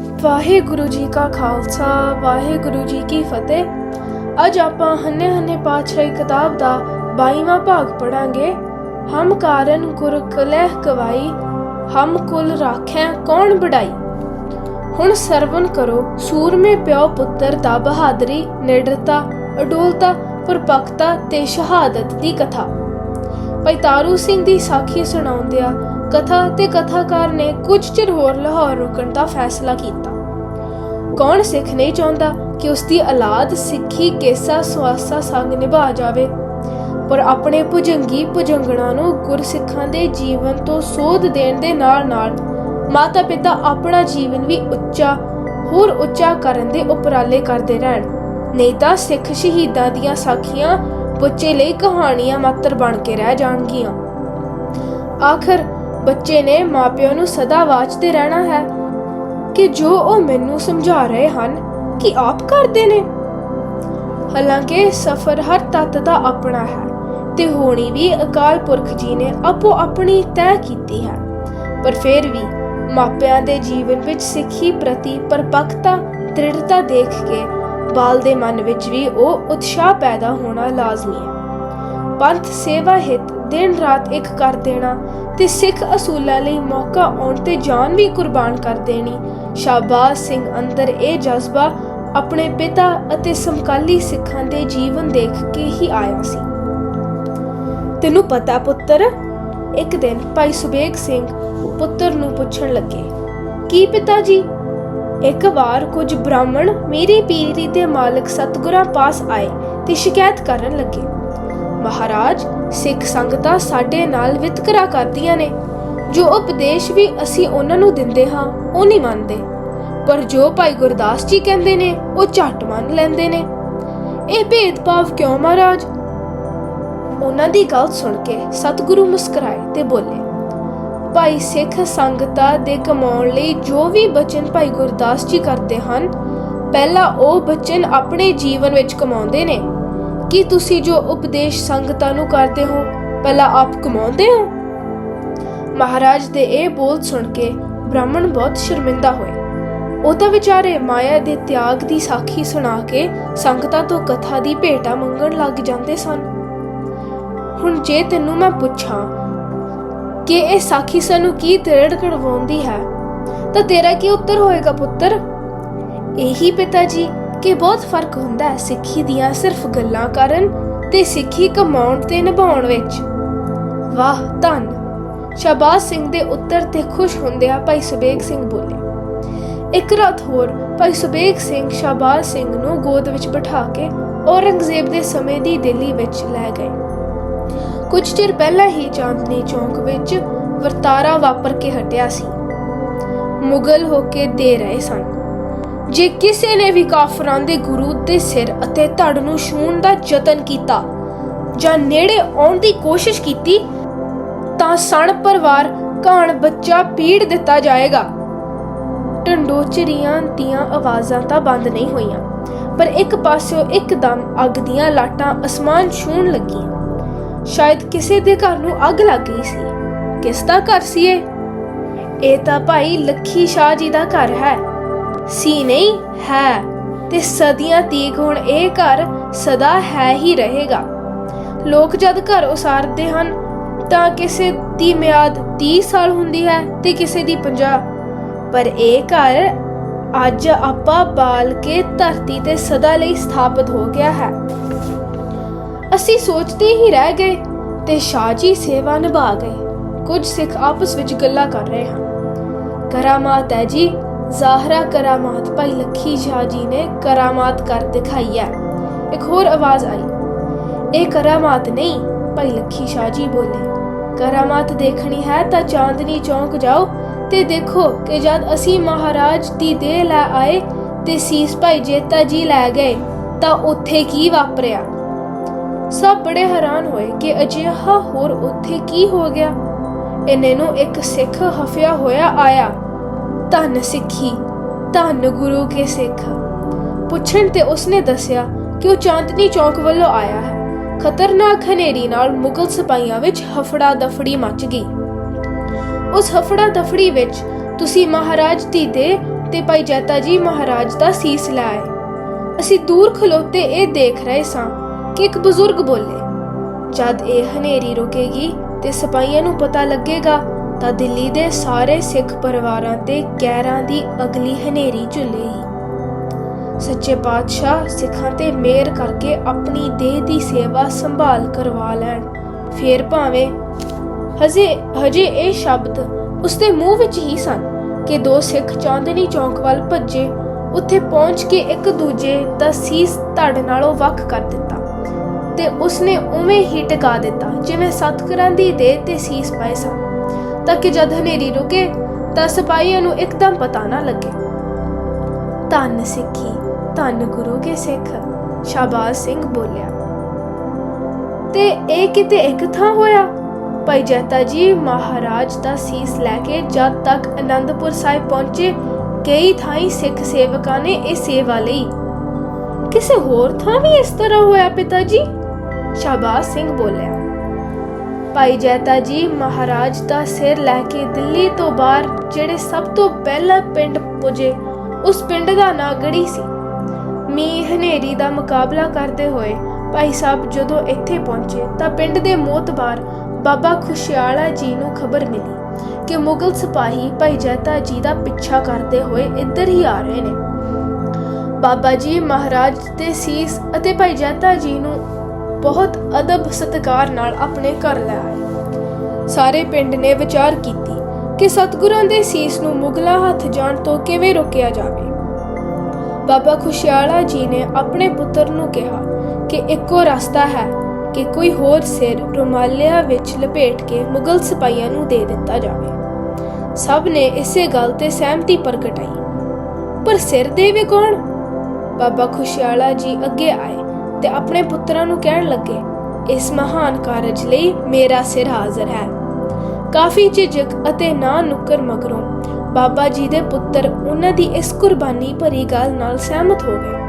ਵਾਹਿਗੁਰੂ ਜੀ ਕਾ ਖਾਲਸਾ, ਵਾਹਿਗੁਰੂ ਜੀ ਕੀ ਫਤਿਹ। ਅੱਜ ਆਪਾਂ ਹੰਨੇ ਹੰਨੇ ਪਾਤਸ਼ਾਹੀ ਕਿਤਾਬ ਦਾ 22ਵਾਂ ਭਾਗ ਪੜਾਂਗੇ ਹਮ ਕਾਰਨ ਗੁਰ ਕਲਹਿ ਕਵਾਈ, ਹਮ ਕੁਲ ਰਾਖੈ ਕੌਣ ਬੜਾਈ ਹੁਣ ਸਰਵਨ ਕਰੋ, ਸੂਰਮੇ ਪਿਓ ਪੁੱਤਰ ਦਾ ਬਹਾਦਰੀ ਨਿਡਰਤਾ ਅਡੋਲਤਾ, ਪਰਪਕਤਾ ਤੇ ਸ਼ਹਾਦਤ ਦੀ ਕਥਾ। ਭਾਈ ਤਾਰੂ ਸਿੰਘ ਦੀ ਸਾਖੀ ਸੁਣਾਉਂਦਿਆਂ ਕਥਾ ਤੇ ਕਥਾਕਾਰ ਨੇ ਕੁਝ ਚਿਰ ਹੋਰ ਲਾਹੌਰ ਰੁਕਣ ਦਾ ਫੈਸਲਾ ਕੀਤਾ। ਕੌਣ ਸਿੱਖ ਨਹੀਂ ਚਾਹੁੰਦਾ ਕਿ ਉਸ ਦੀ ਔਲਾਦ ਸਿੱਖੀ ਕੇਸਾ ਸਵਾਸਾ ਸੰਗ ਨਿਭਾ ਜਾਵੇ? ਪਰ ਆਪਣੇ ਭੁਜੰਗੀ ਭੁਜੰਗਣਾ ਨੂੰ ਗੁਰਸਿੱਖਾਂ ਦੇ ਜੀਵਨ ਤੋਂ ਸੋਧ ਦੇਣ ਦੇ ਨਾਲ-ਨਾਲ ਮਾਤਾ ਪਿਤਾ ਆਪਣਾ ਜੀਵਨ ਵੀ ਉੱਚਾ, ਹੋਰ ਉੱਚਾ ਕਰਨ ਦੇ ਉਪਰਾਲੇ ਕਰਦੇ ਰਹਿਣ। ਨਹੀਂ ਤਾਂ ਸਿੱਖ ਸ਼ਹੀਦਾਂ ਦੀਆਂ ਸਾਖੀਆਂ ਬੱਚੇ ਲਈ ਕਹਾਣੀਆਂ ਮਾਤਰ ਬਣ ਕੇ ਰਹਿ ਜਾਣਗੀਆਂ। ਆਖਰ ਬੱਚੇ ਨੇ ਮਾਪਿਆਂ ਨੂੰ ਸਦਾ ਵਾਚਦੇ ਰਹਿਣਾ ਹੈ ਕਿ ਜੋ ਉਹ ਮੈਨੂੰ ਸਮਝਾ ਰਹੇ ਹਨ, ਕਿ ਆਪ ਕਰਦੇ ਨੇ? ਹਾਲਾਂਕਿ ਸਫਰ ਹਰ ਤੱਤ ਦਾ ਆਪਣਾ ਹੈ ਤੇ ਹੋਣੀ ਵੀ ਅਕਾਲ ਪੁਰਖ ਜੀ ਨੇ ਆਪੋ ਆਪਣੀ ਤੈਅ ਕੀਤੀ ਹੈ। ਪਰ ਫਿਰ ਵੀ ਮਾਪਿਆਂ ਦੇ ਜੀਵਨ ਵਿੱਚ ਸਿੱਖੀ ਪ੍ਰਤੀ ਪਰਪੱਕਤਾ, ਦ੍ਰਿੜਤਾ ਦੇਖ ਕੇ ਬਾਲ ਦੇ ਮਨ ਵਿੱਚ ਵੀ ਉਹ ਉਤਸ਼ਾਹ ਪੈਦਾ ਹੋਣਾ ਲਾਜ਼ਮੀ ਹੈ। ਪੰਥ ਸੇਵਾ ਹਿਤ ਦਿਨ ਰਾਤ ਇੱਕ ਕਰ ਦੇਣਾ ਤੇ ਸਿੱਖ ਅਸੂਲਾਂ ਲਈ ਮੌਕਾ ਆਉਣ ਤੇ ਜਾਨ ਵੀ ਕੁਰਬਾਨ ਕਰ ਦੇਣੀ। ਸ਼ਾਬਾਸ਼ ਸਿੰਘ ਅੰਦਰ ਇਹ ਜਜ਼ਬਾ ਆਪਣੇ ਪਿਤਾ ਅਤੇ ਸਮਕਾਲੀ ਸਿੱਖਾਂ ਦੇ ਜੀਵਨ ਦੇਖ ਕੇ ਹੀ ਆਇਆ ਸੀ। ਤੈਨੂੰ ਪਤਾ ਪੁੱਤਰ? ਇੱਕ ਦਿਨ ਭਾਈ ਸੁਬੇਗ ਸਿੰਘ ਪੁੱਤਰ ਨੂੰ ਪੁੱਛਣ ਲੱਗੇ। ਕੀ ਪਿਤਾ ਜੀ? ਇੱਕ ਵਾਰ ਕੁਝ ਬ੍ਰਾਹਮਣ ਮੇਰੀ ਪੀਰੀ ਦੇ ਮਾਲਕ ਸਤਗੁਰਾਂ ਪਾਸ ਆਏ ਤੇ ਸ਼ਿਕਾਇਤ ਕਰਨ ਲੱਗੇ। ਮਹਾਰਾਜ ਸਿੱਖ ਸੰਗਤਾਂ ਸਾਡੇ ਨਾਲ ਵਿਤਕਰਾ ਕਰਦੀਆਂ ਨੇ, ਜੋ ਉਪਦੇਸ਼ ਵੀ ਅਸੀਂ ਉਹਨਾਂ ਨੂੰ ਦਿੰਦੇ ਹਾਂ, ਉਹ ਨਹੀਂ ਮੰਨਦੇ। ਪਰ ਜੋ ਭਾਈ ਗੁਰਦਾਸ ਜੀ ਕਹਿੰਦੇ ਨੇ, ਉਹ ਝੱਟ ਮੰਨ ਲੈਂਦੇ ਨੇ। ਇਹ ਭੇਦਭਾਵ ਕਿਉਂ ਮਹਾਰਾਜ? ਉਹਨਾਂ ਦੀ ਗੱਲ ਸੁਣ ਕੇ ਸਤਿਗੁਰੂ ਮੁਸਕਰਾਏ ਤੇ ਬੋਲੇ, ਭਾਈ ਸਿੱਖ ਸੰਗਤਾਂ ਦੇ ਕਮਾਉਣ ਲਈ ਜੋ ਵੀ ਬਚਨ ਭਾਈ ਗੁਰਦਾਸ ਜੀ ਕਰਦੇ ਹਨ, ਪਹਿਲਾਂ ਉਹ ਬਚਨ ਆਪਣੇ ਜੀਵਨ ਵਿੱਚ ਕਮਾਉਂਦੇ ਨੇ। ਕੀ ਤੁਸੀਂ ਜੋ ਉਪਦੇਸ਼ ਸੰਗਤਾਂ ਨੂੰ ਕਰਦੇ ਹੋ, ਪਹਿਲਾਂ ਆਪ ਕਮਾਉਂਦੇ ਹੋ? ਮਹਾਰਾਜ ਦੇ ਇਹ ਬੋਲ ਸੁਣ ਕੇ ਬ੍ਰਾਹਮਣ ਬਹੁਤ ਸ਼ਰਮਿੰਦਾ ਹੋਏ। ਉਹ ਤਾਂ ਵਿਚਾਰੇ ਮਾਇਆ ਦੇ ਤਿਆਗ ਦੀ ਸਾਖੀ ਸੁਣਾ ਕੇ ਸੰਗਤਾਂ ਤੋਂ ਕਥਾ ਦੀ ਭੇਟਾ ਮੰਗਣ ਲੱਗ ਜਾਂਦੇ ਸਨ। ਹੁਣ ਜੇ ਤੈਨੂੰ ਮੈਂ ਪੁੱਛਾਂ ਕਿ ਇਹ ਸਾਖੀ ਸਾਨੂੰ ਕੀ ਦ੍ਰਿੜ ਕਢਵਾਉਂਦੀ ਹੈ, ਤਾਂ ਤੇਰਾ ਕੀ ਉੱਤਰ ਹੋਏਗਾ ਪੁੱਤਰ? ਇਹੀ ਪਿਤਾ ਜੀ ਕਿ ਬਹੁਤ ਫ਼ਰਕ ਹੁੰਦਾ ਹੈ ਸਿੱਖੀ ਦੀਆਂ ਸਿਰਫ ਗੱਲਾਂ ਕਰਨ ਤੇ ਸਿੱਖੀ ਕਮਾਉਣ ਤੇ ਨਿਭਾਉਣ ਵਿੱਚ। ਵਾਹ, ਧੰਨ। ਸ਼ਾਬਾਸ਼ ਸਿੰਘ ਦੇ ਉੱਤਰ ਤੇ ਖੁਸ਼ ਹੁੰਦਿਆਂ ਭਾਈ ਸੁਬੇਗ ਸਿੰਘ ਬੋਲੇ। ਇੱਕ ਰਾਤ ਹੋਰ ਭਾਈ ਸੁਬੇਗ ਸਿੰਘ ਸ਼ਾਬਾਸ਼ ਸਿੰਘ ਨੂੰ ਗੋਦ ਵਿੱਚ ਬਿਠਾ ਕੇ ਔਰੰਗਜ਼ੇਬ ਦੇ ਸਮੇਂ ਦੀ ਦਿੱਲੀ ਵਿੱਚ ਲੈ ਗਏ। ਕੁਝ ਚਿਰ ਪਹਿਲਾਂ ਹੀ ਚਾਂਦਨੀ ਚੌਂਕ ਵਿੱਚ ਵਰਤਾਰਾ ਵਾਪਰ ਕੇ ਹਟਿਆ ਸੀ। ਮੁਗਲ ਹੋ ਕੇ ਦੇ ਰਹੇ ਸਨ। ਜੇ ਕਿਸੇ ਨੇ ਵੀ ਕਾਫਰਾਂ ਦੇ ਗੁਰੂ ਦੇ ਸਿਰ ਅਤੇ ਧੜ ਨੂੰ ਛੂਹਣ ਦਾ ਯਤਨ ਕੀਤਾ ਜਾਂ ਨੇੜੇ ਆਉਣ ਦੀ ਕੋਸ਼ਿਸ਼ ਕੀਤੀ, ਤਾਂ ਸਣ ਪਰਿਵਾਰ ਕਾਣ ਬੱਚਾ ਪੀੜ ਦਿੱਤਾ ਜਾਏਗਾ। ਟੰਡੋਚਰੀਆਂ ਦੀਆਂ ਆਵਾਜ਼ਾਂ ਤਾਂ ਬੰਦ ਨਹੀਂ ਹੋਈਆਂ, ਪਰ ਇੱਕ ਪਾਸਿਓਂ ਇੱਕਦਮ ਅੱਗ ਦੀਆਂ ਲਾਟਾਂ ਅਸਮਾਨ ਛੂਹਣ ਲੱਗੀਆਂ। ਸ਼ਾਇਦ ਕਿਸੇ ਦੇ ਘਰ ਨੂੰ ਅੱਗ ਲੱਗ ਗਈ ਸੀ। ਕਿਸ ਦਾ ਘਰ ਸੀ ਇਹ? ਇਹ ਤਾਂ ਭਾਈ ਲੱਖੀ ਸ਼ਾਹ ਜੀ ਦਾ ਘਰ ਹੈ। ਸੀ ਨਹੀਂ, ਹੈ। ਤੇ ਸਦੀਆਂ ਤੀਕ ਹੁਣ ਇਹ ਘਰ ਸਦਾ ਹੈ ਹੀ ਰਹੇਗਾ। ਲੋਕ ਜਦ ਘਰ ਉਸਾਰਦੇ ਹਨ, ਤਾਂ ਕਿਸੇ ਦੀ ਮਿਆਦ 30 ਸਾਲ ਹੁੰਦੀ ਹੈ ਤੇ ਕਿਸੇ ਦੀ 50 ਪਰ ਇਹ ਘਰ ਅੱਜ ਆਪਾ ਬਾਲ ਕੇ ਧਰਤੀ ਤੇ ਸਦਾ ਲਈ ਸਥਾਪਿਤ ਹੋ ਗਿਆ ਹੈ। ਅਸੀਂ ਸੋਚਦੇ ਹੀ ਰਹਿ ਗਏ ਤੇ ਸ਼ਾਹ ਜੀ ਸੇਵਾ ਨਿਭਾ ਗਏ। ਕੁਝ ਸਿੱਖ ਆਪਸ ਵਿੱਚ ਗੱਲਾਂ ਕਰ ਰਹੇ ਹਨ। ਕਰਾਮਾਤ ਹੈ ਜੀ ਜ਼ਾਹਰਾ ਕਰਾਮਾਤ, ਭਾਈ ਲੱਖੀ ਸ਼ਾਹ ਜੀ ਨੇ ਕਰਾਮਾਤ ਕਰ ਦਿਖਾਈ ਹੈ। ਇੱਕ ਹੋਰ ਆਵਾਜ਼ ਆਈ। ਇਹ ਕਰਾਮਾਤ ਨਹੀਂ, ਭਾਈ ਲੱਖੀ ਸ਼ਾਹ ਜੀ ਬੋਲੇ। ਕਰਾਮਾਤ ਦੇਖਣੀ ਹੈ ਤਾਂ ਚਾਂਦਨੀ ਚੌਂਕ ਜਾਓ ਤੇ ਦੇਖੋ ਕਿ ਜਦ ਅਸੀਂ ਮਹਾਰਾਜ ਦੀ ਦੇਹ ਲੈ ਆਏ ਤੇ ਸੀਸ ਭਾਈ ਜੇਤਾ ਜੀ ਲੈ ਗਏ, ਤਾਂ ਉੱਥੇ ਕੀ ਵਾਪਰਿਆ? ਸਭ ਬੜੇ ਹੈਰਾਨ ਹੋਏ ਕਿ ਅਜਿਹਾ ਹੋਰ ਉੱਥੇ ਕੀ ਹੋ ਗਿਆ? ਇਹਨੇ ਨੂੰ ਇੱਕ ਸਿੱਖ ਹਫਿਆ ਹੋਇਆ ਆਇਆ। ਧੰਨ ਸਿੱਖੀ, ਧੰਨ ਗੁਰੂ ਕੇ ਸਿੱਖ। ਪੁੱਛਣ ਤੇ ਉਸਨੇ ਦੱਸਿਆ ਕਿ ਉਹ ਚਾਂਦਨੀ ਚੌਕ ਵੱਲੋਂ ਆਇਆ ਹੈ। ਖਤਰਨਾਕ ਹਨੇਰੀ ਨਾਲ ਮੁਗਲ ਸਿਪਾਹੀਆਂ ਵਿੱਚ ਹਫੜਾ ਦਫੜੀ ਮਚ ਗਈ। ਉਸ ਹਫੜਾ ਦਫੜੀ ਵਿੱਚ ਤੁਸੀਂ ਮਹਾਰਾਜ ਦੀ ਦੇ ਤੇ ਭਾਈ ਜੈਤਾ ਜੀ ਮਹਾਰਾਜ ਦਾ ਸੀਸ ਲੈ ਅਸੀਂ ਦੂਰ ਖਲੋਤੇ ਇਹ ਦੇਖ ਰਹੇ ਸਾਂ ਕਿ ਇੱਕ ਬਜ਼ੁਰਗ ਬੋਲੇ, ਜਦ ਇਹ ਹਨੇਰੀ ਰੁਕੇਗੀ ਤੇ ਸਿਪਾਹੀਆਂ ਨੂੰ ਪਤਾ ਲੱਗੇਗਾ ਤਾਂ ਦਿੱਲੀ ਦੇ ਸਾਰੇ ਸਿੱਖ ਪਰਿਵਾਰਾਂ ਤੇ ਗੈਰਾਂ ਦੀ ਅਗਲੀ ਹਨੇਰੀ ਝੁੱਲੇਗੀ ਸੱਚੇ ਪਾਤਸ਼ਾਹ ਸਿੱਖਾਂ ਤੇ ਮਿਹਰ ਕਰਕੇ ਆਪਣੀ ਦੇਹ ਦੀ ਸੇਵਾ ਸੰਭਾਲ ਕਰਵਾ ਲੈਣ। ਫੇਰ ਭਾਵੇਂ ਹਜੇ ਹਜੇ ਇਹ ਸ਼ਬਦ ਉਸਦੇ ਮੂੰਹ ਵਿੱਚ ਹੀ ਸਨ ਕਿ ਦੋ ਸਿੱਖ ਚਾਂਦਨੀ ਚੌਂਕ ਵੱਲ ਭੱਜੇ, ਉੱਥੇ ਪਹੁੰਚ ਕੇ ਇੱਕ ਦੂਜੇ ਦਾ ਸੀਸ ਧੜ ਨਾਲੋਂ ਵੱਖ ਕਰ ਦਿੱਤਾ ਤੇ ਉਸਨੇ ਉਵੇਂ ਹੀ ਟਿਕਾ ਦਿੱਤਾ, ਜਿਵੇਂ ਸਤਕਰਾਂ ਦੀ ਦੇਹ ਤੇ ਸੀਸ ਪਾਏ ਸਨ। ਤਾਂ ਕਿ ਜਦ ਹਨੇਰੀ ਰੁਕੇ ਤਾਂ ਸਿਪਾਹੀਆਂ ਨੂੰ ਇੱਕਦਮ ਪਤਾ ਨਾ ਲੱਗੇ। ਧੰਨ ਸਿੱਖੀ, ਧੰਨ ਗੁਰੂ ਕੇ ਸਿੱਖ, ਸ਼ਾਬਾਸ਼ ਸਿੰਘ ਬੋਲਿਆ। ਤੇ ਇਹ ਕਿਤੇ ਇੱਕ ਥਾਂ ਹੋਇਆ? ਭਾਈ ਜੈਤਾ ਜੀ ਮਹਾਰਾਜ ਦਾ ਸੀਸ ਲੈ ਕੇ ਜਦ ਤੱਕ ਅਨੰਦਪੁਰ ਸਾਹਿਬ ਪਹੁੰਚੇ, ਕਈ ਥਾਈਂ ਸਿੱਖ ਸੇਵਕਾਂ ਨੇ ਇਹ ਸੇਵਾ ਲਈ। ਕਿਸੇ ਹੋਰ ਥਾਂ ਵੀ ਇਸ ਤਰ੍ਹਾਂ ਹੋਇਆ ਪਿਤਾ ਜੀ? ਸ਼ਾਬਾਸ਼ ਸਿੰਘ ਬੋਲਿਆ। ਭਾਈ ਜੈਤਾ ਜੀ ਮਹਾਰਾਜ ਦਾ ਸਿਰ ਲੈ ਕੇ ਦਿੱਲੀ ਤੋਂ ਬਾਹਰ, ਜਿਹੜੇ ਸਭ ਤੋਂ ਪਹਿਲਾ ਪਿੰਡ ਪੁੱਜੇ, ਉਸ ਪਿੰਡ ਦਾ ਨਾਂ ਗੜੀ ਸੀ। ਮੀਂਹ ਹਨੇਰੀ ਦਾ ਮੁਕਾਬਲਾ ਕਰਦੇ ਹੋਏ ਭਾਈ ਸਾਹਿਬ ਜਦੋਂ ਇੱਥੇ ਪਹੁੰਚੇ ਤਾਂ ਪਿੰਡ ਦੇ ਮੋਤਬਾਰ ਬਾਬਾ ਖੁਸ਼ਿਆਲਾ ਜੀ ਨੂੰ ਖਬਰ ਮਿਲੀ ਕਿ ਮੁਗਲ ਸਿਪਾਹੀ ਭਾਈ ਜੈਤਾ ਜੀ ਦਾ ਪਿੱਛਾ ਕਰਦੇ ਹੋਏ ਇੱਧਰ ਹੀ ਆ ਰਹੇ ਨੇ। ਬਾਬਾ ਜੀ ਮਹਾਰਾਜ ਦੇ ਸੀਸ ਅਤੇ ਭਾਈ ਜੈਤਾ ਜੀ ਨੂੰ ਬਹੁਤ ਅਦਬ ਸਤਿਕਾਰ ਨਾਲ ਆਪਣੇ ਘਰ ਲੈ ਆਏ। ਸਾਰੇ ਪਿੰਡ ਨੇ ਵਿਚਾਰ ਕੀਤੀ ਕਿ ਸਤਿਗੁਰਾਂ ਦੇ ਸੀਸ ਨੂੰ ਮੁਗਲਾਂ ਹੱਥ ਜਾਣ ਤੋਂ ਕਿਵੇਂ ਰੋਕਿਆ ਜਾਵੇ। ਬਾਬਾ ਖੁਸ਼ਿਆਲਾ ਜੀ ਨੇ ਆਪਣੇ ਪੁੱਤਰ ਨੂੰ ਕਿਹਾ ਕਿ ਇੱਕੋ ਰਸਤਾ ਹੈ ਕਿ ਕੋਈ ਹੋਰ ਸਿਰ ਰੁਮਾਲਿਆ ਵਿੱਚ ਲਪੇਟ ਕੇ ਮੁਗਲ ਸਿਪਾਹੀਆਂ ਨੂੰ ਦੇ ਦਿੱਤਾ ਜਾਵੇ। ਸਭ ਨੇ ਇਸੇ ਗੱਲ ਤੇ ਸਹਿਮਤੀ ਪ੍ਰਗਟਾਈ। ਪਰ ਸਿਰ ਦੇਵੇ ਕੌਣ? ਬਾਬਾ ਖੁਸ਼ਿਆਲਾ ਜੀ ਅੱਗੇ ਆਏ ਤੇ ਆਪਣੇ ਪੁੱਤਰਾਂ ਨੂੰ ਕਹਿਣ ਲੱਗੇ, ਇਸ ਮਹਾਨ ਕਾਰਜ ਲਈ ਮੇਰਾ ਸਿਰ ਹਾਜ਼ਰ ਹੈ। ਕਾਫੀ ਝਿਜਕ ਅਤੇ ਨਾ ਨੁੱਕਰ ਮਗਰੋਂ ਬਾਬਾ ਜੀ ਦੇ ਪੁੱਤਰ ਉਹਨਾਂ ਦੀ ਇਸ ਕੁਰਬਾਨੀ ਭਰੀ ਗੱਲ ਨਾਲ ਸਹਿਮਤ ਹੋ ਗਏ।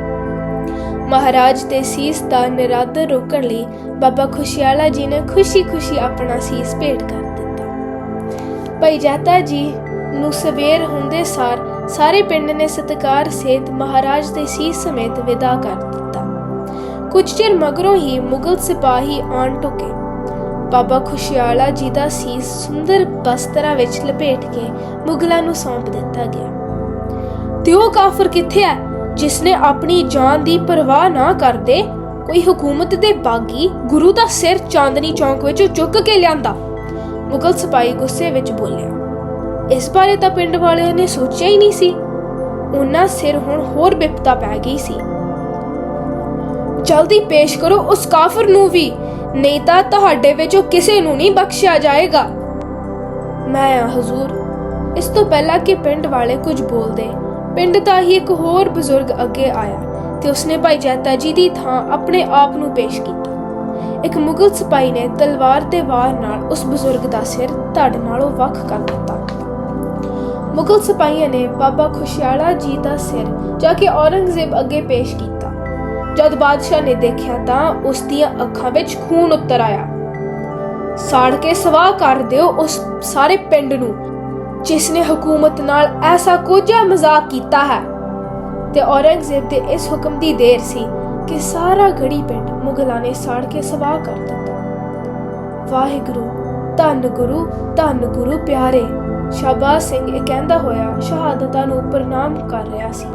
ਮਹਾਰਾਜ ਦੇ ਸੀਸ ਦਾ ਨਿਰਾਦਰ ਰੋਕਣ ਲਈ ਬਾਬਾ ਖੁਸ਼ਿਆਲਾ ਜੀ ਨੇ ਖੁਸ਼ੀ-ਖੁਸ਼ੀ ਆਪਣਾ ਸੀਸ ਭੇਟ ਕਰ ਦਿੱਤਾ। ਭਾਈ ਜਾਤਾ ਜੀ ਨੂੰ ਸਵੇਰ ਹੁੰਦੇ ਸਾਰ ਸਾਰੇ ਪਿੰਡ ਨੇ ਸਤਿਕਾਰ ਸੇਤ ਮਹਾਰਾਜ ਦੇ ਸੀਸ ਸਮੇਤ ਵਿਦਾ ਕਰ ਦਿੱਤਾ। ਕੁਝ ਚਿਰ ਮਗਰੋਂ ਹੀ ਮੁਗਲ ਸਿਪਾਹੀ ਆਣ ਟੁਕੇ। ਬਾਬਾ ਖੁਸ਼ਿਆਲਾ ਜੀ ਦਾ ਸੀਸ ਸੁੰਦਰ ਬਸਤਰਾਂ ਵਿੱਚ ਲਪੇਟ ਕੇ ਮੁਗਲਾਂ ਨੂੰ ਸੌਂਪ ਦਿੱਤਾ ਗਿਆ। ਤੇ ਉਹ ਕਾਫਰ ਕਿੱਥੇ ਹੈ, ਜਿਸ ਨੇ ਆਪਣੀ ਜਾਨ ਦੀ ਪਰਵਾਹ ਨਾ ਕਰਦੇ? ਕੋਈ ਹਕੂਮਤ ਦੇ ਬਾਗੀ ਗੁਰੂ ਦਾ ਸਿਰ ਚਾਂਦਨੀ ਚੌਂਕ ਵਿੱਚੋਂ ਚੁੱਕ ਕੇ ਲਿਆਂਦਾ? ਮੁਗਲ ਸਿਪਾਹੀ ਗੁੱਸੇ ਵਿੱਚ ਬੋਲਿਆ। ਇਸ ਬਾਰੇ ਤਾਂ ਪਿੰਡ ਵਾਲਿਆਂ ਨੇ ਸੋਚਿਆ ਹੀ ਨਹੀਂ ਸੀ। ਉਹਨਾਂ ਸਿਰ ਹੁਣ ਹੋਰ ਬਿਪਤਾ ਪੈ ਗਈ ਸੀ। ਜਲਦੀ ਪੇਸ਼ ਕਰੋ ਉਸ ਕਾਫਰ ਨੂੰ ਵੀ, ਨਹੀਂ ਤਾਂ ਤੁਹਾਡੇ ਵਿੱਚੋਂ ਕਿਸੇ ਨੂੰ ਨਹੀਂ ਬਖਸ਼ਿਆ ਜਾਏਗਾ। ਮੈਂ ਆ, ਹਜ਼ੂਰ। ਇਸ ਤੋਂ ਪਹਿਲਾਂ ਕਿ ਪਿੰਡ ਵਾਲੇ ਕੁਝ ਬੋਲਦੇ, ਪਿੰਡ ਦਾ ਹੀ ਇੱਕ ਹੋਰ ਬਜ਼ੁਰਗ ਅੱਗੇ ਆਇਆ ਤੇ ਉਸਨੇ ਭਾਈ ਜੈਤਾ ਜੀ ਦੀ ਥਾਂ ਆਪਣੇ ਆਪ ਨੂੰ ਪੇਸ਼ ਕੀਤਾ। ਇੱਕ ਮੁਗਲ ਸਿਪਾਹੀ ਨੇ ਤਲਵਾਰ ਦੇ ਵਾਰ ਨਾਲ ਉਸ ਬਜ਼ੁਰਗ ਦਾ ਸਿਰ ਧੜ ਨਾਲੋਂ ਵੱਖ ਕਰ ਦਿੱਤਾ। ਮੁਗਲ ਸਿਪਾਹੀਆਂ ਨੇ ਬਾਬਾ ਖੁਸ਼ਿਆਲਾ ਜੀ ਦਾ ਸਿਰ ਜਾ ਕੇ ਔਰੰਗਜ਼ੇਬ ਅੱਗੇ ਪੇਸ਼ ਕੀਤਾ। ਜਦ ਬਾਦਸ਼ਾਹ ਨੇ ਦੇਖਿਆ ਤਾਂ ਉਸ ਦੀਆਂ ਅੱਖਾਂ ਵਿੱਚ ਖੂਨ ਉੱਤਰ ਆਇਆ। ਸਾੜ ਕੇ ਸਵਾਹ ਕਰ ਦਿਓ ਉਸ ਸਾਰੇ ਪਿੰਡ ਨੂੰ, ਜਿਸ ਨੇ ਹਕੂਮਤ ਨਾਲ ਐਸਾ ਕੋਝਾ ਮਜ਼ਾਕ ਕੀਤਾ ਹੈ। ਤੇ ਔਰੰਗਜ਼ੇਬ ਦੇ ਇਸ ਹੁਕਮ ਦੀ ਦੇਰ ਸੀ ਕਿ ਸਾਰਾ ਗੜੀ ਪਿੰਡ ਮੁਗਲਾਂ ਨੇ ਸਾੜ ਕੇ ਸਵਾਹ ਕਰ ਦਿੱਤਾ। ਵਾਹਿਗੁਰੂ, ਧੰਨ ਗੁਰੂ ਧੰਨ ਗੁਰੂ ਪਿਆਰੇ, ਸ਼ਾਬਾਸ਼ ਸਿੰਘ ਇਹ ਕਹਿੰਦਾ ਹੋਇਆ ਸ਼ਹਾਦਤਾਂ ਨੂੰ ਪ੍ਰਣਾਮ ਕਰ ਰਿਹਾ ਸੀ।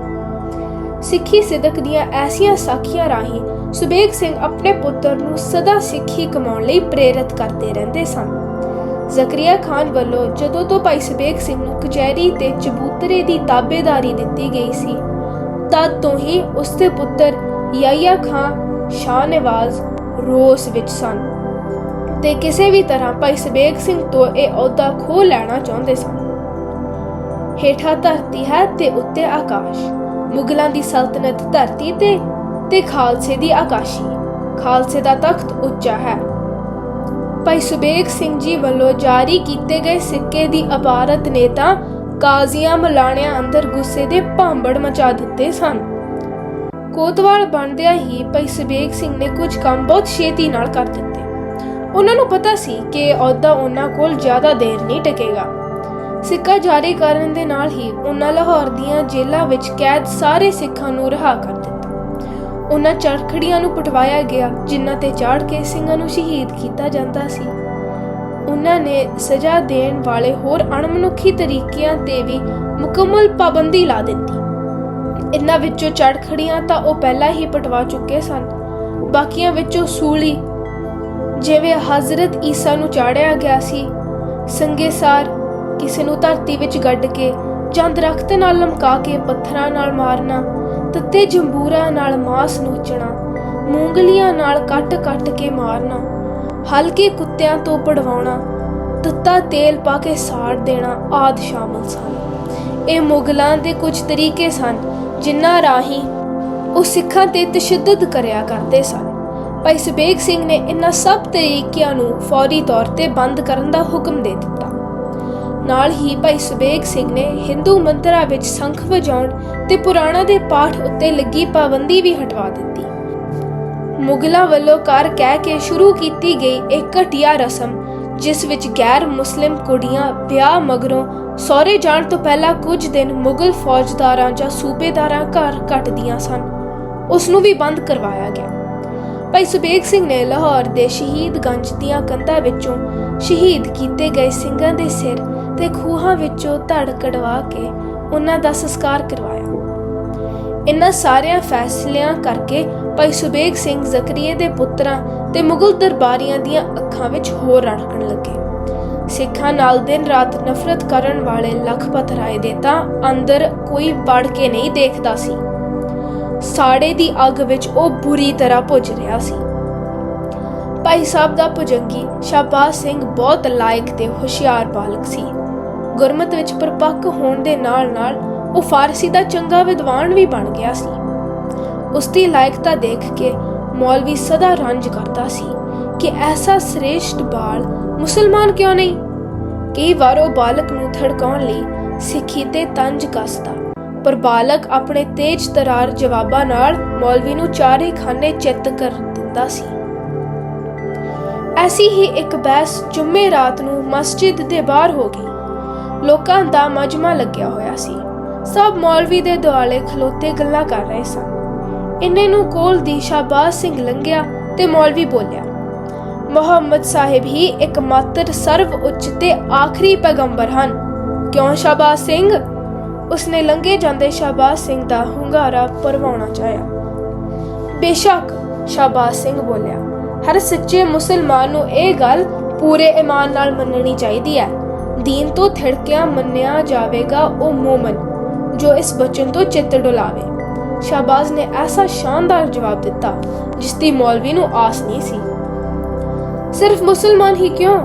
ਸਿੱਖੀ ਸਿਦਕ ਦੀਆਂ ਐਸੀਆਂ ਸਾਖੀਆਂ ਰਾਹੀਂ ਸੁਬੇਗ ਸਿੰਘ ਆਪਣੇ ਪੁੱਤਰ ਨੂੰ ਸਦਾ ਸਿੱਖੀ ਕਮਾਉਣ ਲਈ ਪ੍ਰੇਰਿਤ ਕਰਦੇ ਰਹਿੰਦੇ ਸਨ। ਜ਼ਕਰੀਆ ਖਾਨ ਵੱਲੋਂ ਜਦੋਂ ਤੋਂ ਭਾਈ ਸੁਬੇਗ ਸਿੰਘ ਨੂੰ ਕਚਹਿਰੀ ਤੇ ਚਬੂਤਰੇ ਦੀ ਤਾਬੇਦਾਰੀ ਦਿੱਤੀ ਗਈ ਸੀ, ਤਦ ਤੋਂ ਹੀ ਉਸ ਦੇ ਪੁੱਤਰ ਯਾਇਆ ਖਾਨ ਸ਼ਾਹ ਨਵਾਜ਼ ਰੋਸ ਵਿੱਚ ਸਨ ਤੇ ਕਿਸੇ ਵੀ ਤਰ੍ਹਾਂ ਭਾਈ ਸੁਬੇਗ ਸਿੰਘ ਤੋਂ ਇਹ ਅਹੁਦਾ ਖੋਹ ਲੈਣਾ ਚਾਹੁੰਦੇ ਸਨ। ਹੇਠਾਂ ਧਰਤੀ ਹੈ ਤੇ ਉੱਤੇ ਆਕਾਸ਼। ਮੁਗਲਾਂ ਦੀ ਸਲਤਨਤ ਧਰਤੀ ਤੇ ਤੇ ਖਾਲਸੇ ਦੀ ਆਕਾਸ਼ੀ। ਖਾਲਸੇ ਦਾ ਤਖਤ ਉੱਚਾ ਹੈ। ਭਾਈ ਸੁਬੇਗ ਸਿੰਘ ਜੀ ਵੱਲੋਂ ਜਾਰੀ ਕੀਤੇ ਗਏ ਸਿੱਕੇ ਦੀ ਅਪਾਰਤ ਨੇ ਤਾਂ ਕਾਜ਼ੀਆਂ ਮਲਾਣਿਆਂ ਅੰਦਰ ਗੁੱਸੇ ਦੇ ਭਾਂਬੜ ਮਚਾ ਦਿੱਤੇ ਸਨ। ਕੋਤਵਾਲ ਬਣਦਿਆਂ ਹੀ ਭਾਈ ਸੁਬੇਗ ਸਿੰਘ ਨੇ ਕੁਝ ਕੰਮ ਬਹੁਤ ਛੇਤੀ ਨਾਲ ਕਰ ਦਿੱਤੇ। ਉਹਨਾਂ ਨੂੰ ਪਤਾ ਸੀ ਕਿ ਇਹ ਅਹੁਦਾ ਉਹਨਾਂ ਕੋਲ ਜ਼ਿਆਦਾ ਦੇਰ ਨਹੀਂ ਟਿਕੇਗਾ। ਸਿੱਕਾ ਜਾਰੀ ਕਰਨ ਦੇ ਨਾਲ ਹੀ ਉਹਨਾਂ ਲਾਹੌਰ ਦੀਆਂ ਜੇਲ੍ਹਾਂ ਵਿੱਚ ਕੈਦ ਸਾਰੇ ਸਿੱਖਾਂ ਨੂੰ ਰਿਹਾ ਕਰ ਦਿੱਤਾ। ਉਹਨਾਂ ਚਰਖੜੀਆਂ ਨੂੰ ਪਟਵਾਇਆ ਗਿਆ, ਜਿਨ੍ਹਾਂ ਤੇ ਚਾੜ ਕੇ ਸਿੰਘਾਂ ਨੂੰ ਸ਼ਹੀਦ ਕੀਤਾ ਜਾਂਦਾ ਸੀ। ਉਹਨਾਂ ਨੇ ਸਜ਼ਾ ਦੇਣ ਵਾਲੇ ਹੋਰ ਅਣਮਨੁੱਖੀ ਤਰੀਕਿਆਂ ਤੇ ਵੀ ਮੁਕੰਮਲ ਪਾਬੰਦੀ ਲਾ ਦਿੱਤੀ। ਇਨ੍ਹਾਂ ਵਿੱਚੋਂ ਚੜਖੜੀਆਂ ਤਾਂ ਉਹ ਪਹਿਲਾਂ ਹੀ ਪਟਵਾ ਚੁੱਕੇ ਸਨ। ਬਾਕੀਆਂ ਵਿੱਚੋਂ ਸੂਲੀ, ਜਿਵੇਂ ਹਜ਼ਰਤ ਈਸਾ ਨੂੰ ਚਾੜਿਆ ਗਿਆ ਸੀ, ਸੰਗੇਸਾਰ ਕਿਸੇ ਨੂੰ ਧਰਤੀ ਵਿੱਚ ਗੱਡ ਕੇ ਜਾਂ ਦਰਖਤ ਨਾਲ ਲਮਕਾ ਕੇ ਪੱਥਰਾਂ ਨਾਲ ਮਾਰਨਾ, ਤੱਤੇ ਜੰਬੂਰਾ ਨਾਲ ਮਾਸ ਨੋਚਣਾ, ਮੂੰਗਲੀਆਂ ਨਾਲ ਕੱਟ-ਕੱਟ ਕੇ ਮਾਰਨਾ, ਹਲਕੇ ਕੁੱਤਿਆਂ ਤੋਂ ਪੜਵਾਉਣਾ, ਤੱਤਾ ਤੇਲ ਪਾ ਕੇ ਸਾੜ ਦੇਣਾ ਆਦ ਸ਼ਾਮਲ ਸਨ। ਇਹ ਮੁਗਲਾਂ ਦੇ ਕੁਝ ਤਰੀਕੇ ਸਨ, ਜਿਨ੍ਹਾਂ ਰਾਹੀਂ ਉਹ ਸਿੱਖਾਂ ਤੇ ਤਸ਼ੱਦਦ ਕਰਿਆ ਕਰਦੇ ਸਨ। ਭਾਈ ਸੁਬੇਗ ਸਿੰਘ ਨੇ ਇਨ੍ਹਾਂ ਸਭ ਤਰੀਕਿਆਂ ਨੂੰ ਫੌਰੀ ਤੌਰ ਤੇ ਬੰਦ ਕਰਨ ਦਾ ਹੁਕਮ ਦੇ ਦਿੱਤਾ। ਨਾਲ ਹੀ ਭਾਈ ਸੁਬੇਗ ਸਿੰਘ ਨੇ ਹਿੰਦੂ ਮੰਦਰਾਂ ਵਿੱਚ ਸ਼ੰਖ ਵਜਾਉਣ ਤੇ ਪੁਰਾਣਾ ਦੇ ਪਾਠ ਉੱਤੇ ਲੱਗੀ ਪਾਬੰਦੀ ਵੀ ਹਟਵਾ ਦਿੱਤੀ। ਮੁਗਲਾਂ ਵੱਲੋਂ ਕਰ ਕਹਿ ਕੇ ਸ਼ੁਰੂ ਕੀਤੀ ਗਈ ਇੱਕ ਘਟੀਆ ਰਸਮ, ਜਿਸ ਵਿੱਚ ਗੈਰ ਮੁਸਲਿਮ ਕੁੜੀਆਂ ਵਿਆਹ ਮਗਰੋਂ ਸਹੁਰੇ ਜਾਣ ਤੋਂ ਪਹਿਲਾਂ ਕੁਝ ਦਿਨ ਮੁਗਲ ਫੌਜਦਾਰਾਂ ਜਾਂ ਸੂਬੇਦਾਰਾਂ ਘਰ ਕੱਟਦੀਆਂ ਸਨ। ਉਸ ਨੂੰ ਵੀ ਬੰਦ ਕਰਵਾਇਆ ਗਿਆ। ਭਾਈ ਸੁਬੇਗ ਸਿੰਘ ਨੇ ਲਾਹੌਰ ਦੇ ਸ਼ਹੀਦ ਗੰਜ ਦੀਆਂ ਕੰਧਾਂ ਵਿੱਚੋਂ ਸ਼ਹੀਦ ਕੀਤੇ ਗਏ ਸਿੰਘਾਂ ਦੇ ਸਿਰ ਤੇ ਖੂਹਾਂ ਵਿੱਚੋਂ ਧੜ ਕਢਵਾ ਕੇ ਉਹਨਾਂ ਦਾ ਸੰਸਕਾਰ ਕਰਵਾਇਆ। ਇਨ੍ਹਾਂ ਸਾਰਿਆਂ ਫੈਸਲਿਆਂ ਕਰਕੇ ਭਾਈ ਸੁਬੇਗ ਸਿੰਘ ਜ਼ਕਰੀਏ ਦੇ ਪੁੱਤਰਾਂ ਤੇ ਮੁਗਲ ਦਰਬਾਰੀਆਂ ਦੀਆਂ ਅੱਖਾਂ ਵਿੱਚ ਹੋਰ ਰੜਕਣ ਲੱਗੇ। ਸਿੱਖਾਂ ਨਾਲ ਦਿਨ ਰਾਤ ਨਫ਼ਰਤ ਕਰਨ ਵਾਲੇ ਲਖਪਤ ਰਾਏ ਦੇ ਤਾਂ ਅੰਦਰ ਕੋਈ ਵੜ ਕੇ ਨਹੀਂ ਦੇਖਦਾ ਸੀ। ਸਾੜੇ ਦੀ ਅੱਗ ਵਿੱਚ ਉਹ ਬੁਰੀ ਤਰ੍ਹਾਂ ਭੁੱਜ ਰਿਹਾ ਸੀ। ਭਾਈ ਸਾਹਿਬ ਦਾ ਭੁਜੰਗੀ ਸ਼ਾਬਾਜ਼ ਸਿੰਘ ਬਹੁਤ ਲਾਇਕ ਤੇ ਹੁਸ਼ਿਆਰ ਬਾਲਕ ਸੀ। ਗੁਰਮਤ ਵਿੱਚ ਪਰਪੱਕ ਹੋਣ ਦੇ ਨਾਲ-ਨਾਲ ਉਹ ਫਾਰਸੀ ਦਾ ਚੰਗਾ ਵਿਦਵਾਨ ਵੀ ਬਣ ਗਿਆ ਸੀ। ਉਸ ਦੀ ਲਾਇਕਤਾ ਦੇਖ ਕੇ ਮੌਲਵੀ ਸਦਾ ਰੰਜ ਕਰਦਾ ਸੀ ਕਿ ਐਸਾ ਸ੍ਰੇਸ਼ਟ ਬਾਲ ਮੁਸਲਮਾਨ ਕਿਉਂ ਨਹੀਂ? ਕਈ ਵਾਰ ਉਹ ਬਾਲਕ ਨੂੰ ਥੜਕਾਉਣ ਲਈ ਸਿੱਖੀ ਤੇ ਤੰਜ ਕੱਸਦਾ, ਪਰ ਬਾਲਕ ਆਪਣੇ ਤੇਜ ਤਰਾਰ ਜਵਾਬਾਂ ਨਾਲ ਮੌਲਵੀ ਨੂੰ ਚਾਰੇ ਖਾਨੇ ਚਿੱਤ ਕਰ ਦਿੰਦਾ ਸੀ। ਐਸੀ ਹੀ ਇੱਕ ਬਹਿਸ ਜੁਮੇ ਰਾਤ ਨੂੰ ਮਸਜਿਦ ਦੇ ਬਾਹਰ ਹੋ ਗਈ। ਲੋਕਾਂ ਦਾ ਮਜਮਾ ਲੱਗਿਆ ਹੋਇਆ ਸੀ। ਸਭ ਮੌਲਵੀ ਦੇ ਦੁਆਲੇ ਖਲੋਤੇ ਗੱਲਾਂ ਕਰ ਰਹੇ ਸਨ। ਇੰਨੇ ਨੂੰ ਕੋਲ ਦੀ ਸ਼ਾਬਾਜ਼ ਸਿੰਘ ਲੰਘਿਆ ਤੇ ਮੌਲਵੀ ਬੋਲਿਆ, ਮੁਹੰਮਦ ਸਾਹਿਬ ਹੀ ਇੱਕ ਸਰਵ ਉੱਚ ਤੇ ਆਖਰੀ ਪੈਗੰਬਰ ਹਨ। ਕਿਉਂ ਸ਼ਾਬਾਜ਼ ਸਿੰਘ? ਉਸਨੇ ਲੰਘੇ ਜਾਂਦੇ ਸ਼ਾਬਾਜ਼ ਸਿੰਘ ਦਾ ਹੁੰਗਾਰਾ ਪਰਵਾਉਣਾ ਚਾਹਿਆ। ਬੇਸ਼ੱਕ ਸ਼ਾਬਾਜ਼ ਸਿੰਘ ਬੋਲਿਆ, ਹਰ ਸੱਚੇ ਮੁਸਲਮਾਨ ਨੂੰ ਇਹ ਗੱਲ ਪੂਰੇ ਈਮਾਨ ਨਾਲ ਮੰਨਣੀ ਚਾਹੀਦੀ ਹੈ। ਦੀਨ ਤੋਂ ਥਿੜਕਿਆ ਮੰਨਿਆ ਜਾਵੇਗਾ ਉਹ ਮੂਮਨ, ਜੋ ਇਸ ਬਚਨ ਤੋਂ ਚਿੱਤ ਡੁਲਾਵੇ। ਸ਼ਾਬਾਜ਼ ਨੇ ਐਸਾ ਸ਼ਾਨਦਾਰ ਜਵਾਬ ਦਿੱਤਾ ਜਿਸ ਦੀ ਮੌਲਵੀ ਨੂੰ ਆਸ ਨਹੀਂ ਸੀ। ਸਿਰਫ ਮੁਸਲਮਾਨ ਹੀ ਕਿਉਂ?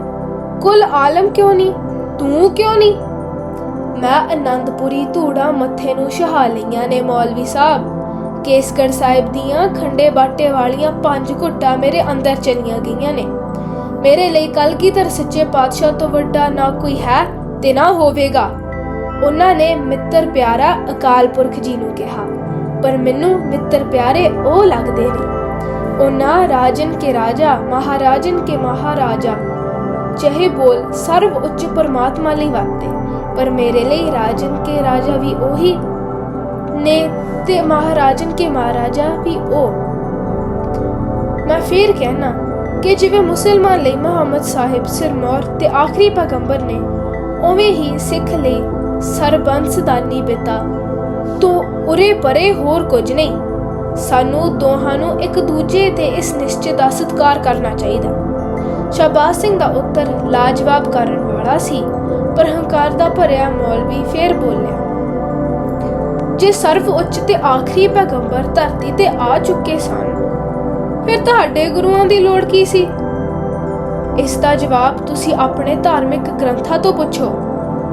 ਕੁੱਲ ਆਲਮ ਕਿਉਂ ਨਹੀਂ? ਤੂੰ ਕਿਉਂ ਨਹੀਂ? ਮੈਂ ਆਨੰਦਪੁਰੀ ਧੂੜਾ ਮੱਥੇ ਨੂੰ ਸ਼ਹਾ ਲਈਆਂ ਨੇ, ਮੌਲਵੀ ਸਾਹਿਬ। ਕੇਸਗੜ ਸਾਹਿਬ ਦੀਆਂ ਖੰਡੇ ਬਾਟੇ ਵਾਲੀਆਂ ਪੰਜ ਘੁੱਟਾਂ ਮੇਰੇ ਅੰਦਰ ਚਲੀਆਂ ਗਈਆਂ ਨੇ। ਮੇਰੇ ਲਈ ਕਲਗੀਧਰ ਸੱਚੇ ਪਾਤਸ਼ਾਹ ਤੋਂ ਵੱਡਾ ਨਾ ਕੋਈ ਹੈ ਤੇ ਨਾ ਹੋਵੇਗਾ? ਉਹਨਾਂ ਨੇ ਮਿੱਤਰ ਪਿਆਰਾ ਅਕਾਲ ਪੁਰਖ ਜੀ ਨੂੰ ਕਿਹਾ, ਪਰ ਮੈਨੂੰ ਮਿੱਤਰ ਪਿਆਰੇ ਉਹ ਲੱਗਦੇ ਨੇ। ਉਹਨਾਂ ਰਾਜਨ ਕੇ ਰਾਜਾ, ਮਹਾਰਾਜਨ ਕੇ ਮਹਾਰਾਜਾ, ਚਾਹੇ ਬੋਲ ਸਰਵ ਉੱਚ ਪਰਮਾਤਮਾ ਲਈ ਵਰਤੇ, ਪਰ ਮੇਰੇ ਲਈ ਰਾਜਨ ਕੇ ਰਾਜਾ ਵੀ ਉਹੀ ਨੇ ਤੇ ਮਹਾਰਾਜਨ ਕੇ ਮਹਾਰਾਜਾ ਵੀ ਉਹ। ਮੈਂ ਫੇਰ ਕਹਿਣਾ ਕਿ ਜਿਵੇਂ ਮੁਸਲਮਾਨ ਲਈ ਮੁਹੰਮਦ ਸਾਹਿਬ ਸਿਰਮੌਰ ਤੇ ਆਖਰੀ ਪੈਗੰਬਰ ਨੇ, ਉਵੇਂ ਹੀ ਸਿੱਖ ਲਈ ਸਰਬੰਸਦਾਨੀ ਪਿਤਾ ਤੋਂ ਉਰੇ ਪਰੇ ਹੋਰ ਕੁਝ ਨਹੀਂ। ਸਾਨੂੰ ਦੋਹਾਂ ਨੂੰ ਇੱਕ ਦੂਜੇ ਤੇ ਇਸ ਨਿਸ਼ਚੇ ਦਾ ਸਤਿਕਾਰ ਕਰਨਾ ਚਾਹੀਦਾ। ਸ਼ਾਬਾਜ਼ ਸਿੰਘ ਦਾ ਉੱਤਰ ਲਾਜਵਾਬ ਕਰਨ ਵਾਲਾ ਸੀ, ਪਰ ਹੰਕਾਰ ਦਾ ਭਰਿਆ ਮੌਲਵੀ ਫੇਰ ਬੋਲਿਆ, ਜੇ ਸਰਵ ਉੱਚ ਤੇ ਆਖਰੀ ਪੈਗੰਬਰ ਧਰਤੀ ਤੇ ਆ ਚੁੱਕੇ ਸਨ ਫਿਰ ਤੁਹਾਡੇ ਗੁਰੂਆਂ ਦੀ ਲੋੜ ਕੀ ਸੀ? ਇਸ ਦਾ ਜਵਾਬ ਤੁਸੀਂ ਆਪਣੇ ਧਾਰਮਿਕ ਗ੍ਰੰਥਾਂ ਤੋਂ ਪੁੱਛੋ।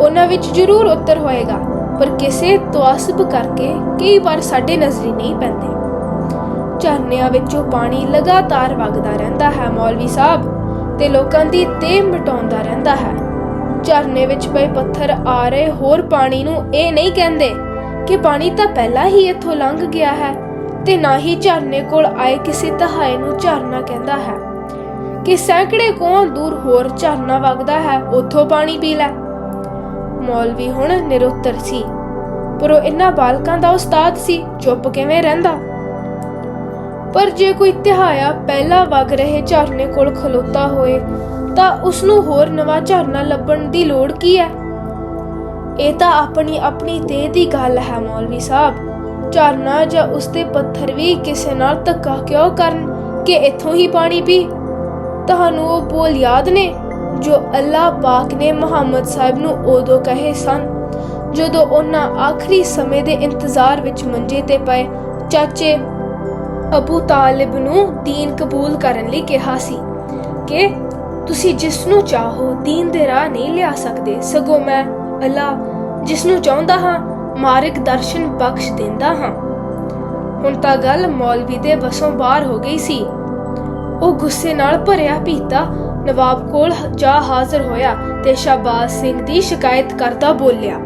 ਉਹਨਾਂ ਵਿੱਚ ਜ਼ਰੂਰ ਉੱਤਰ ਹੋਏਗਾ, ਪਰ ਕਿਸੇ ਤਵਾਸਬ ਕਰਕੇ ਕਈ ਵਾਰ ਸਾਡੇ ਨਜ਼ਰੀ ਨਹੀਂ ਪੈਂਦੇ। ਝਰਨਿਆਂ ਵਿੱਚੋਂ ਪਾਣੀ ਲਗਾਤਾਰ ਵਗਦਾ ਰਹਿੰਦਾ ਹੈ, ਮੌਲਵੀ ਸਾਹਿਬ, ਤੇ ਲੋਕਾਂ ਦੀ ਤੇ ਮਿਟਾਉਂਦਾ ਰਹਿੰਦਾ ਹੈ। ਝਰਨੇ ਵਿੱਚ ਪਏ ਪੱਥਰ ਆ ਰਹੇ ਹੋਰ ਪਾਣੀ ਨੂੰ ਇਹ ਨਹੀਂ ਕਹਿੰਦੇ ਕਿ ਪਾਣੀ ਤਾਂ ਪਹਿਲਾਂ ਹੀ ਇੱਥੋਂ ਲੰਘ ਗਿਆ ਹੈ। ਤੇ ਨਾ ਹੀ ਝਰਨੇ ਕੋਲ ਆਏ ਕਿਸੇ ਤਹਾਏ ਨੂੰ ਝਰਨਾ ਕਹਿੰਦਾ ਹੈ। ਕਿ ਸੈਂਕੜੇ ਕੋਹ ਦੂਰ ਹੋਰ ਝਰਨਾ ਵਗਦਾ ਹੈ, ਉੱਥੋਂ ਪਾਣੀ ਪੀ ਲੈ। ਮੌਲਵੀ ਹੁਣ ਨਿਰੁੱਤਰ ਸੀ। ਪਰ ਉਹ ਇਹਨਾਂ ਬਾਲਕਾਂ ਦਾ ਉਸਤਾਦ ਸੀ, ਚੁੱਪ ਕਿਵੇਂ ਰਹਿੰਦਾ? ਪਰ ਜੇ ਕੋਈ ਤਿਹਾਇਆ ਪਹਿਲਾ ਵਗ ਰਹੇ ਝਰਨੇ ਕੋਲ ਖਲੋਤਾ ਹੋਏ, ਤਾਂ ਉਸ ਨੂੰ ਹੋਰ ਨਵਾਂ ਝਰਨਾ ਲੱਭਣ ਦੀ ਲੋੜ ਕੀ ਹੈ? ਇਹ ਤਾਂ ਆਪਣੀ ਆਪਣੀ ਦੇਹ ਦੀ ਗੱਲ ਹੈ, ਮੌਲਵੀ ਸਾਹਿਬ। ਝਰਨਾ ਜਾਂ ਉਸਦੇ ਪੱਥਰ ਵੀ ਕਿਸੇ ਨਾਲ ਧੱਕਾ ਕਿਉਂ ਕਰਨ ਕਿ ਇੱਥੋਂ ਹੀ ਪਾਣੀ ਪੀ? ਤੁਹਾਨੂੰ ਉਹ ਬੋਲ ਯਾਦ ਨੇ ਜੋ ਅੱਲਾਹ ਪਾਕ ਨੇ ਮੁਹੰਮਦ ਸਾਹਿਬ ਨੂੰ ਉਦੋਂ ਕਹੇ ਸਨ, ਜਦੋਂ ਉਹਨਾਂ ਆਖਰੀ ਸਮੇਂ ਦੇ ਇੰਤਜ਼ਾਰ ਵਿੱਚ ਮੰਜੇ ਤੇ ਪਏ ਚਾਚੇ ਅਬੂ ਤਾਲਿਬ ਨੂੰ ਦੀਨ ਕਬੂਲ ਕਰਨ ਲਈ ਕਿਹਾ ਸੀ ਕਿ ਤੁਸੀਂ ਜਿਸ ਨੂੰ ਚਾਹੋ ਦੀਨ ਦੇ ਰਾਹ ਨਹੀਂ ਲਿਆ ਸਕਦੇ, ਸਗੋਂ ਮੈਂ ਅੱਲਾ ਜਿਸ ਨੂੰ ਚਾਹੁੰਦਾ ਹਾਂ ਮਾਰਗ ਦਰਸ਼ਨ ਬਖਸ਼ ਦਿੰਦਾ ਹਾਂ। ਹੁਣ ਤਾਂ ਗੱਲ ਮੌਲਵੀ ਦੇ ਵਸੋਂ ਬਾਹਰ ਹੋ ਗਈ ਸੀ। ਉਹ ਗੁੱਸੇ ਨਾਲ ਭਰਿਆ ਪੀਤਾ ਨਵਾਬ ਕੋਲ ਜਾ ਹਾਜ਼ਰ ਹੋਇਆ ਤੇ ਸ਼ਾਬਾਜ਼ ਸਿੰਘ ਦੀ ਸ਼ਿਕਾਇਤ ਕਰਦਾ ਬੋਲਿਆ